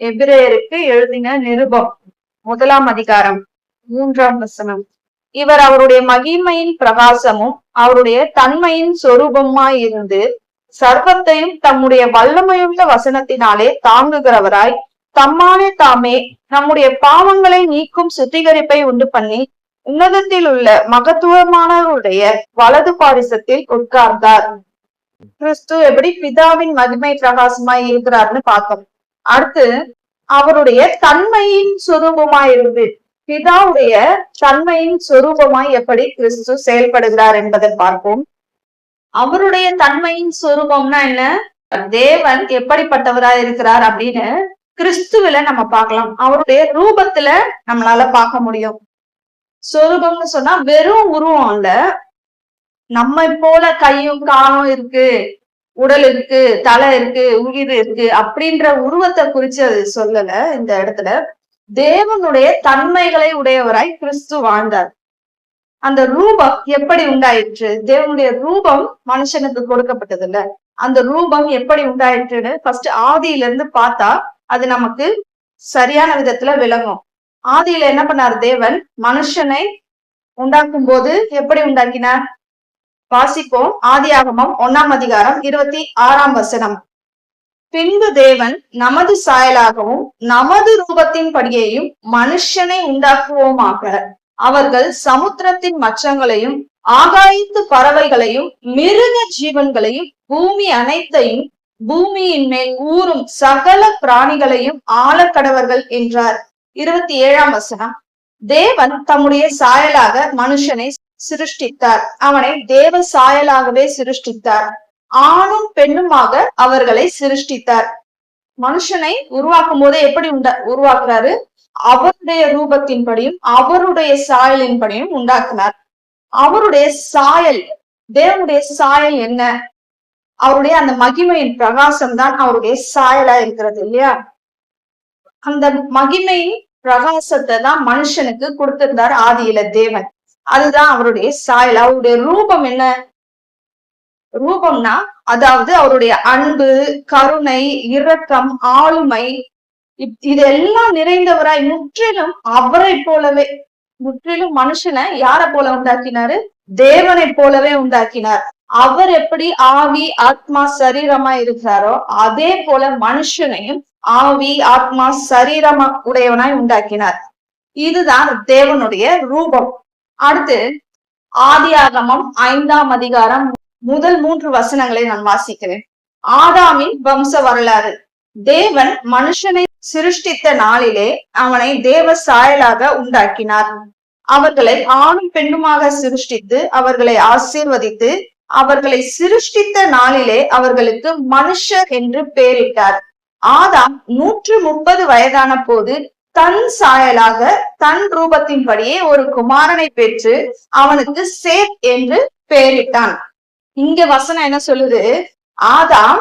எபிரேயருக்கு எழுதின நிருபம் முதலாம் அதிகாரம் மூன்றாம் வசனம். இவர் அவருடைய மகிமையின் பிரகாசமும் அவருடைய தன்மையின் சொரூபமாய் இருந்து சர்வத்தையும் தம்முடைய வல்லமையுள்ள வசனத்தினாலே தாங்குகிறவராய் தம்மாலே தாமே நம்முடைய பாவங்களை நீக்கும் சுத்திகரிப்பை உண்டு பண்ணி உன்னதத்தில் உள்ள மகத்துவமானவருடைய வலது பாரிசத்தில் உட்கார்ந்தார். கிறிஸ்து எப்படி பிதாவின் மகிமை பிரகாசமாய் இருக்கிறார்னு பார்த்தோம். அடுத்து அவருடைய தன்மையின் சுரூபமாய் இருந்து பிதாவுடைய தன்மையின் சுரூபமாய் எப்படி கிறிஸ்து செயல்படுகிறார் என்பதை பார்ப்போம். அவருடைய தன்மையின் சுரூபம்னா என்ன? தேவன் எப்படிப்பட்டவரா இருக்கிறார் அப்படின்னு கிறிஸ்துவில நம்ம பார்க்கலாம். அவருடைய ரூபத்துல நம்மளால பார்க்க முடியும். சொரூபம்னு சொன்னா வெறும் உருவம் இல்ல. நம்ம போல கையும் காலும் இருக்கு உடல் இருக்கு தலை இருக்கு உயிர் இருக்கு அப்படின்ற உருவத்தை குறிச்சு அது சொல்லல இந்த இடத்துல. தேவனுடைய தன்மைகளை உடையவராய் கிறிஸ்து வாழ்ந்தார். அந்த ரூபம் எப்படி உண்டாயிற்று? தேவனுடைய ரூபம் மனுஷனுக்கு கொடுக்கப்பட்டது இல்ல அந்த ரூபம் எப்படி உண்டாயிற்றுன்னு ஃபர்ஸ்ட் ஆதியில இருந்து பார்த்தா அது நமக்கு சரியான விதத்துல விளங்கும். ஆதியில என்ன பண்ணார் தேவன்? மனுஷனை உண்டாக்கும் போது எப்படி உண்டாக்கினார்? வாசிப்போம். ஆதியாகமம் ஒன்னாம் அதிகாரம் இருபத்தி ஆறாம் வசனம். பின்பு தேவன் நமது சாயலாகவும் நமது ரூபத்தின் படியையும் மனுஷனை உண்டாக்குவோமாக. அவர்கள் சமுத்திரத்தின் மச்சங்களையும் ஆகாயத்து பறவைகளையும் மிருக ஜீவன்களையும் பூமி அனைத்தையும் பூமியின் மேல் ஊறும் சகல பிராணிகளையும் ஆழக்கடவர்கள் என்றார். இருபத்தி ஏழாம் வசனம். தேவன் தம்முடைய சாயலாக மனுஷனை சிருஷ்டித்தார். அவனை தேவ சாயலாகவே சிருஷ்டித்தார். ஆணும் பெண்ணுமாக அவர்களை சிருஷ்டித்தார். மனுஷனை உருவாக்கும் போது எப்படி உண்டா உருவாக்குறாரு? அவருடைய ரூபத்தின்படியும் அவருடைய சாயலின்படியும் உண்டாக்குனார். அவருடைய சாயல் தேவனுடைய சாயல் என்ன? அவருடைய அந்த மகிமையின் பிரகாசம் தான் அவருடைய சாயலா இருக்கிறது இல்லையா? அந்த மகிமையின் பிரகாசத்தை தான் மனுஷனுக்கு கொடுத்திருந்தார் ஆதியில தேவன். அதுதான் அவருடைய சாயல். அவருடைய ரூபம் என்ன? ரூபம்னா அதாவது அவருடைய அன்பு கருணை இரக்கம் ஆளுமை இப்- இதெல்லாம் நிறைந்தவராய் முற்றிலும் அவரை போலவே முற்றிலும் மனுஷனை யாரை போல உண்டாக்கினாரு? தேவனை போலவே உண்டாக்கினார். அவர் எப்படி ஆவி ஆத்மா சரீரமா இருக்கிறாரோ அதே போல மனுஷனையும் ஆவி ஆத்மா சரீரமா உடையவனாய் உண்டாக்கினார். இதுதான் தேவனுடைய ரூபம். அடுத்து ஆதியாகமம் ஐந்தாம் அதிகாரம் முதல் மூன்று வசனங்களை நான் வாசிக்கிறேன். ஆதாமின் வம்ச வரலாறு. தேவன் மனுஷனை சிருஷ்டித்த நாளிலே அவனை தேவ சாயலாக உண்டாக்கினார். அவர்களை ஆணும் பெண்ணுமாக சிருஷ்டித்து அவர்களை ஆசீர்வதித்து அவர்களை சிருஷ்டித்த நாளிலே அவர்களுக்கு மனுஷர் என்று பெயரிட்டார். ஆதாம் நூற்று முப்பது வயதான போது தன் சாயலாக தன் ரூபத்தின்படியே ஒரு குமாரனை பெற்று அவனுக்கு சேத் என்று பெயரிட்டான். இங்க வசனம் என்ன சொல்லுது? ஆதாம்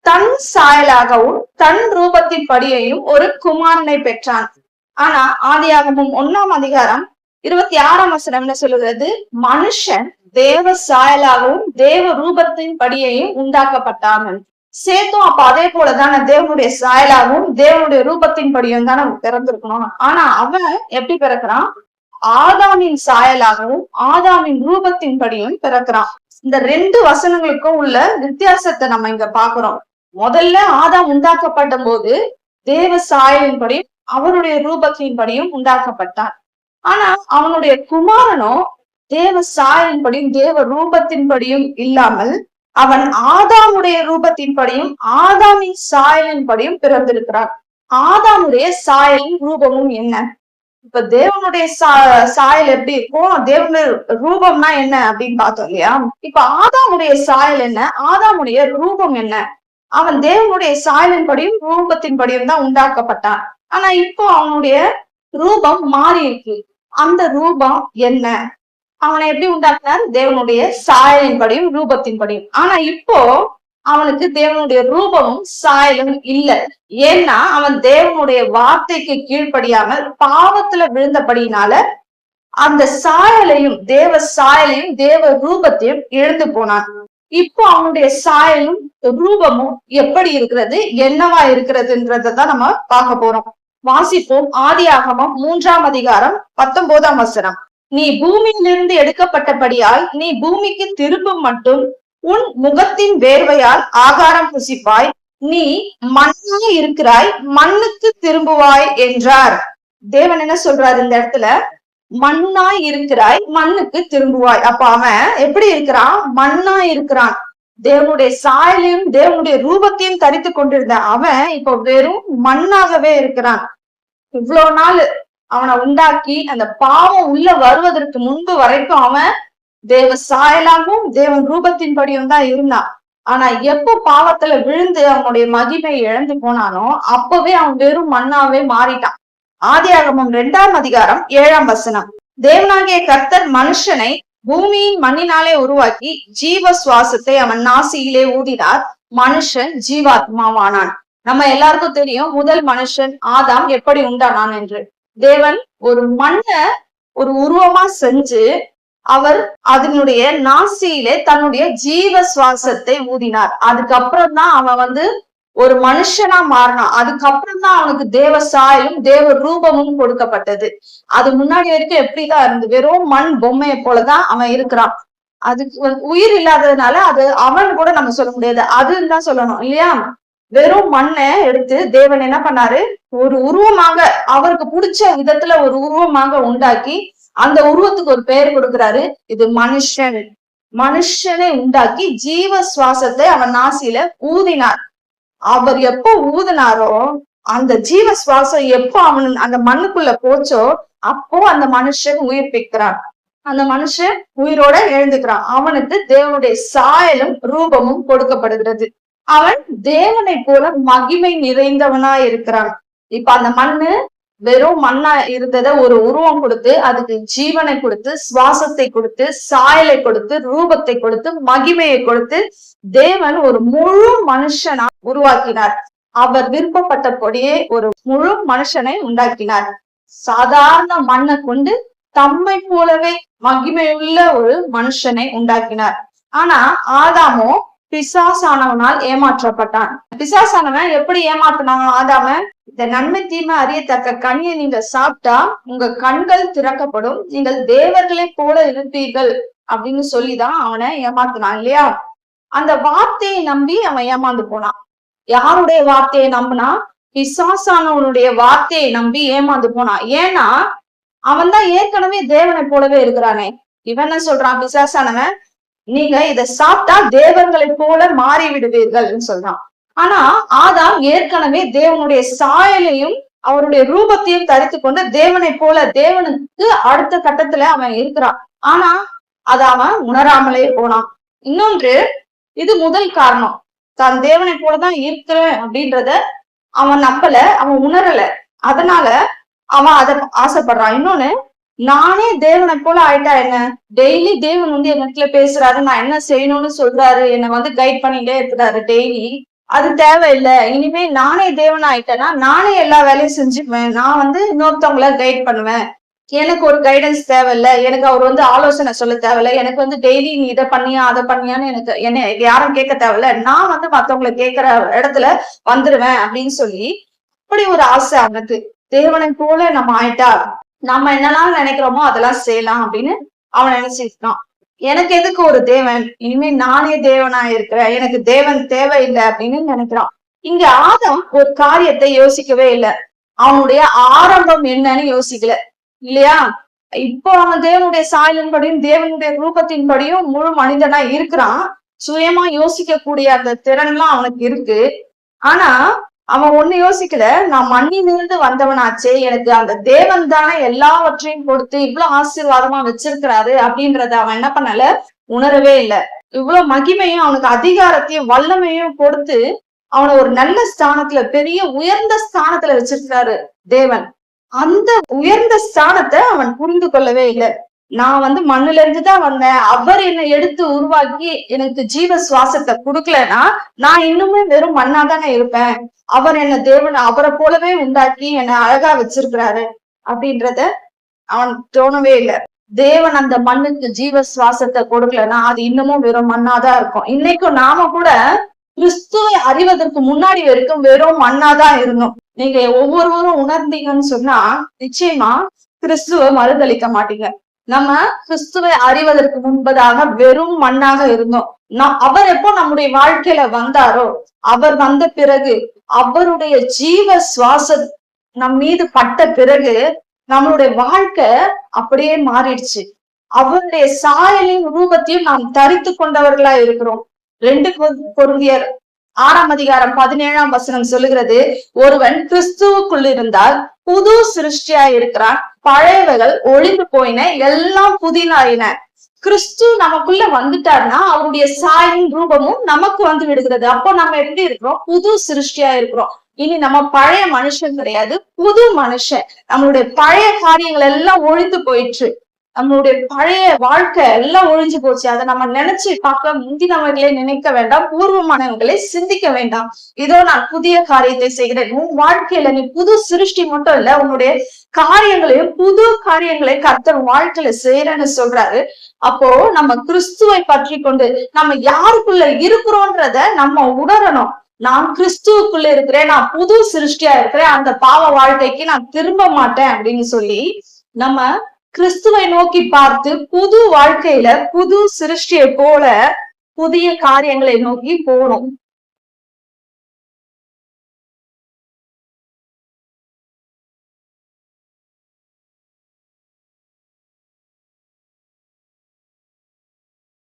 தன் சாயலாகவும் தன் ரூபத்தின் படியையும் ஒரு குமாரனை பெற்றான். ஆனா ஆதியாகமும் ஒண்ணாம் அதிகாரம் இருபத்தி ஆறாம் வசனம் என்ன சொல்லுகிறது மனுஷன் தேவ சாயலாகவும் தேவ ரூபத்தின் படியையும் உண்டாக்கப்பட்டான். சேத்தும் அப்ப அதே போலதான? தேவனுடைய சாயலாகவும் தேவனுடைய ரூபத்தின் படியும் தானே பிறந்திருக்கணும். ஆனா அவன் எப்படி பிறக்கிறான்? ஆதாமின் சாயலாகவும் ஆதாமின் ரூபத்தின் படியும் பிறக்கிறான். இந்த ரெண்டு வசனங்களுக்கும் உள்ள வித்தியாசத்தை நம்ம இங்க பாக்குறோம் முதல்ல ஆதாம் உண்டாக்கப்பட்ட போது தேவ சாயலின்படி அவருடைய ரூபத்தின்படியும் உண்டாக்கப்பட்டான். ஆனா அவனுடைய குமாரனோ தேவ சாயலின்படியும் தேவ ரூபத்தின்படியும் இல்லாமல் அவன் ஆதாமுடைய ரூபத்தின்படியும் ஆதாமின் சாயலின்படியும் பிறந்திருக்கிறான். ஆதாமுடைய சாயலின் ரூபமும் என்ன? இப்ப தேவனுடைய சா சாயல் எப்படி இருக்கும் தேவனுடைய ரூபம்னா என்ன அப்படின்னு பார்த்தோம் இல்லையா? இப்ப ஆதாமுடைய சாயல் என்ன? ஆதாமுடைய ரூபம் என்ன? அவன் தேவனுடைய சாயலின்படியும் ரூபத்தின்படியும் தான் உண்டாக்கப்பட்டான். ஆனா இப்போ அவனுடைய ரூபம் மாறி இருக்கு அந்த ரூபம் என்ன? அவனை எப்படி உண்டாக்குனார்? தேவனுடைய சாயலின்படியும் ரூபத்தின்படியும். ஆனா இப்போ அவனுக்கு தேவனுடைய ரூபமும் சாயலும் இல்ல. ஏன்னா அவன் தேவனுடைய வார்த்தைக்கு கீழ்ப்படியாமல் பாவத்துல விழுந்தபடியினால அந்த சாயலையும் தேவ சாயலையும் தேவ ரூபத்தையும் இழந்து போனான். இப்போ அவனுடைய சாயலும் ரூபமும் எப்படி இருக்கிறது? என்னவா இருக்கிறதுன்றத தான் நம்ம பார்க்க போறோம். வாசிப்போம். ஆதி ஆகமம் மூன்றாம் அதிகாரம் பத்தொன்பதாம் வசனம். நீ பூமியிலிருந்து எடுக்கப்பட்டபடியால் நீ பூமிக்கு திரும்பும் மட்டும் உன் முகத்தின் வேர்வையால் ஆகாரம் புசிப்பாய். நீ மண்ணாய் இருக்கிறாய் மண்ணுக்கு திரும்புவாய் என்றார். தேவன் என்ன சொல்றாரு இந்த இடத்துல? மண்ணாய் இருக்கிறாய் மண்ணுக்கு திரும்புவாய். அப்ப அவன் எப்படி இருக்கிறான்? மண்ணாய் இருக்கிறான். தேவனுடைய சாயலையும் தேவனுடைய ரூபத்தையும் தரித்து கொண்டிருந்த அவன் இப்ப வெறும் மண்ணாகவே இருக்கிறான். இவ்வளவு நாள் அவனை உண்டாக்கி அந்த பாவம் உள்ள வருவதற்கு முன்பு வரைக்கும் அவன் தேவ சாயலாகவும் தேவன் ரூபத்தின் படியும் தான் இருந்தான். ஆனா எப்போ பாவத்துல விழுந்து அவனுடைய மகிமை இழந்து போனானோ அப்பவே அவன் வெறும் மண்ணாவே மாறிட்டான். ஆதியாகமம் இரண்டாம் அதிகாரம் ஏழாம் வசனம். தேவனாகிய கர்த்தர் மனுஷனை பூமியின் மண்ணினாலே உருவாக்கி ஜீவ சுவாசத்தை அவன் நாசியிலே ஊதினார். மனுஷன் ஜீவாத்மாவானான். நம்ம எல்லாருக்கும் தெரியும் முதல் மனுஷன் ஆதாம் எப்படி உண்டானான் என்று. தேவன் ஒரு மண்ணை ஒரு உருவமா செஞ்சு அவர் அதனுடைய நாசியிலே தன்னுடைய ஜீவ சுவாசத்தை ஊதினார். அதுக்கப்புறம் தான் அவன் வந்து ஒரு மனுஷனா மாறினான். அதுக்கப்புறம் தான் அவனுக்கு தேவ சாயலும் தேவ ரூபமும் கொடுக்கப்பட்டது. அது முன்னாடி வரைக்கும் எப்படிதான் இருந்து வெறும் மண் பொம்மையை போலதான் அவன் இருக்கிறான். அதுக்கு உயிர் இல்லாததுனால அது அவன் கூட நம்ம சொல்ல முடியாது. அதுன்னு தான் சொல்லணும் இல்லையா? வெறும் மண்ணை எடுத்து தேவன் என்ன பண்ணாரு? ஒரு உருவமாக அவருக்கு பிடிச்ச விதத்துல ஒரு உருவமாக உண்டாக்கி அந்த உருவத்துக்கு ஒரு பெயர் கொடுக்கிறாரு. இது மனுஷன். மனுஷனை உண்டாக்கி ஜீவ சுவாசத்தை அவன் நாசியில ஊதினார். அவர் எப்போ ஊதினாரோ அந்த ஜீவ சுவாசம் எப்போ அவன் அந்த மண்ணுக்குள்ள போச்சோ அப்போ அந்த மனுஷன் உயிர்ப்பிக்கிறான் அந்த மனுஷன் உயிரோட எழுந்துக்கிறான். அவனுக்கு தேவனுடைய சாயலும் ரூபமும் கொடுக்கப்படுகிறது. அவன் தேவனை போல மகிமை நிறைந்தவனா இருக்கிறான் இப்ப அந்த மண்ணு வெறும் மண்ணா இருந்தத ஒரு உருவம் கொடுத்து அதுக்கு ஜீவனை கொடுத்து சுவாசத்தை கொடுத்து சாயலை கொடுத்து ரூபத்தை கொடுத்து மகிமையை கொடுத்து தேவன் ஒரு முழு மனுஷனா உருவாக்கினார். அவர் விருப்பப்பட்டபடியே ஒரு முழு மனுஷனை உண்டாக்கினார். சாதாரண மண்ணை கொண்டு தம்மை போலவே மகிமையுள்ள ஒரு மனுஷனை உண்டாக்கினார். ஆனா ஆதாமோ பிசாசானவனால் ஏமாற்றப்பட்டான். பிசாசானவன் எப்படி ஏமாத்தினான் ஆதாம இந்த நன்மை தீமை அறியத்தக்க கனியை நீங்க சாப்பிட்டா உங்க கண்கள் திறக்கப்படும். நீங்கள் தேவர்களை போல இருப்பீர்கள் அப்படின்னு சொல்லிதான் அவனை ஏமாத்தினான் இல்லையா? அந்த வார்த்தையை நம்பி அவன் ஏமாந்து போனான். யாருடைய வார்த்தையை நம்பினா? பிசாசானவனுடைய வார்த்தையை நம்பி ஏமாந்து போனான். ஏன்னா அவன் தான் ஏற்கனவே தேவனை போலவே இருக்கிறானே. இவன் என்ன சொல்றான்? பிசாசானவன் நீங்க இதை சாப்பிட்டா தேவர்களை போல மாறி விடுவீர்கள் சொல்றான். ஆனா ஆதாம் ஏற்கனவே தேவனுடைய சாயலையும் அவருடைய ரூபத்தையும் தரித்து கொண்டு தேவனை போல தேவனுக்கு அடுத்த கட்டத்துல அவன் இருக்கிறான். ஆனா அத அவன் உணராமலே போனான். இன்னொன்று இது முதல் காரணம். தான் தேவனை போலதான் இருக்கிறேன் அப்படின்றத அவன் நம்பல அவன் உணரல. அதனால அவன் அதை ஆசைப்படுறான். இன்னொன்னு நானே தேவனை போல ஆயிட்டா என்ன டெய்லி தேவன் வந்து என்னத்துல பேசுறாரு. நான் என்ன செய்யணும்னு சொல்றாரு. என்னை வந்து கைட் பண்ணிட்டே இருக்கிறாரு டெய்லி அது தேவையில்லை. இனிமே நானே தேவன் ஆயிட்டேன்னா நானே எல்லா வேலையும் செஞ்சுக்குவேன். நான் வந்து இன்னொருத்தவங்கள கைட் பண்ணுவேன். எனக்கு ஒரு கைடன்ஸ் தேவையில்ல. எனக்கு அவர் வந்து ஆலோசனை சொல்ல தேவையில்ல. எனக்கு வந்து டெய்லி நீ இதை பண்ணியா அதை பண்ணியான்னு எனக்கு என்ன யாரும் கேட்க தேவையில்ல. நான் வந்து மத்தவங்களை கேட்கிற இடத்துல வந்துருவேன் அப்படின்னு சொல்லி அப்படி ஒரு ஆசை அவனுக்கு தேவனை போல நம்ம ஆயிட்டா நம்ம என்னெல்லாம் நினைக்கிறோமோ அதெல்லாம் செய்யலாம் அப்படின்னு அவன் நினைச்சிருக்கான். எனக்கு எதுக்கு ஒரு தேவன்? இனிமே நானே தேவனா இருக்கிறேன். எனக்கு தேவன் தேவையில்லை அப்படின்னு நினைக்கிறான். இங்க ஆதம் ஒரு காரியத்தை யோசிக்கவே இல்லை. அவனுடைய ஆரம்பம் என்னன்னு யோசிக்கல. இல்லையா? இப்போ அவன் தேவனுடைய சாயலின்படியும் தேவனுடைய ரூபத்தின்படியும் முழு மனிதனா இருக்கிறான். சுயமா யோசிக்க கூடிய அந்த திறன்லாம் அவனுக்கு இருக்கு. ஆனா அவன் ஒண்ணு யோசிக்கல நான் மண்ணிலிருந்து வந்தவனாச்சே எனக்கு அந்த தேவன் தானே எல்லாவற்றையும் கொடுத்து இவ்வளவு ஆசீர்வாதமா வச்சிருக்கிறாரு அப்படின்றத அவன் என்ன பண்ணல? உணரவே இல்லை. இவ்வளவு மகிமையும் அவனுக்கு அதிகாரத்தையும் வல்லமையும் கொடுத்து அவனை ஒரு நல்ல ஸ்தானத்துல பெரிய உயர்ந்த ஸ்தானத்துல வச்சிருக்கிறாரு தேவன். அந்த உயர்ந்த ஸ்தானத்தை அவன் புரிந்து கொள்ளவே இல்லை. நான் வந்து மண்ணுல இருந்து தான் வந்தேன். அவர் என்னை எடுத்து உருவாக்கி எனக்கு ஜீவ சுவாசத்தை கொடுக்கலன்னா நான் இன்னுமே வெறும் மண்ணா தானே இருப்பேன். அவர் என்ன தேவன் அவரை போலவே உண்டாக்கி என்னை அழகா வச்சிருக்கிறாரு அப்படின்றத அவன் தோணவே இல்லை. தேவன் அந்த மண்ணுக்கு ஜீவ சுவாசத்தை கொடுக்கலன்னா அது இன்னமும் வெறும் மண்ணாதான் இருக்கும். இன்னைக்கும் நாம கூட கிறிஸ்துவை அறிவதற்கு முன்னாடி வரைக்கும் வெறும் மண்ணாதான் இருந்தோம். நீங்க ஒவ்வொருவரும் உணர்ந்தீங்கன்னு சொன்னா நிச்சயமா கிறிஸ்துவ மறுதளிக்க மாட்டீங்க. நம்ம கிறிஸ்துவை அறிவதற்கு முன்பதாக வெறும் மண்ணாக இருந்தோம். அவர் எப்போ நம்முடைய வாழ்க்கையில வந்தாரோ அவர் வந்த பிறகு அவருடைய ஜீவ சுவாச நம் மீது பட்ட பிறகு நம்மளுடைய வாழ்க்கை அப்படியே மாறிடுச்சு. அவருடைய சாயலின் ரூபத்தையும் நாம் தரித்து கொண்டவர்களா இருக்கிறோம். ரெண்டு பொருந்தியர் ஆறாம் அதிகாரம் பதினேழாம் வசனம் சொல்லுகிறது ஒருவன் கிறிஸ்துவுக்குள் இருந்தால் புது சிருஷ்டியா இருக்கிறான். பழையவைகள் ஒளிந்து போயின எல்லாம் புதினாயின. கிறிஸ்து நமக்குள்ள வந்துட்டாருன்னா அவருடைய சாயின் ரூபமும் நமக்கு வந்து விடுகிறது. அப்போ நம்ம எப்படி இருக்கிறோம்? புது சிருஷ்டியா இருக்கிறோம். இனி நம்ம பழைய மனுஷன் கிடையாது புது மனுஷன். நம்மளுடைய பழைய காரியங்கள் எல்லாம் ஒழிந்து போயிற்று. நம்மளுடைய பழைய வாழ்க்கை எல்லாம் ஒழிஞ்சு போச்சு. அதை நம்ம நினைச்சு பார்க்க முந்தினவர்களே நினைக்க வேண்டாம். பூர்வமானவர்களை சிந்திக்க வேண்டாம். இதோ நான் புதிய காரியத்தை செய்கிறேன். உன் வாழ்க்கையில நீ புது சிருஷ்டி மட்டும் இல்ல உன்னுடைய காரியங்களையும் புது காரியங்களை கர்த்தர் வாழ்க்கையில செய்யறேன்னு சொல்றாரு. அப்போ நம்ம கிறிஸ்துவை பற்றி கொண்டு நம்ம யாருக்குள்ள இருக்கிறோன்றத நம்ம உணரணும். நான் கிறிஸ்துவுக்குள்ள இருக்கிறேன். நான் புது சிருஷ்டியா இருக்கிறேன். அந்த பாவ வாழ்க்கைக்கு நான் திரும்ப மாட்டேன் அப்படின்னு சொல்லி நம்ம கிறிஸ்துவை நோக்கி பார்த்து புது வாழ்க்கையில புது சிருஷ்டியை போல புதிய காரியங்களை நோக்கி போகணும்.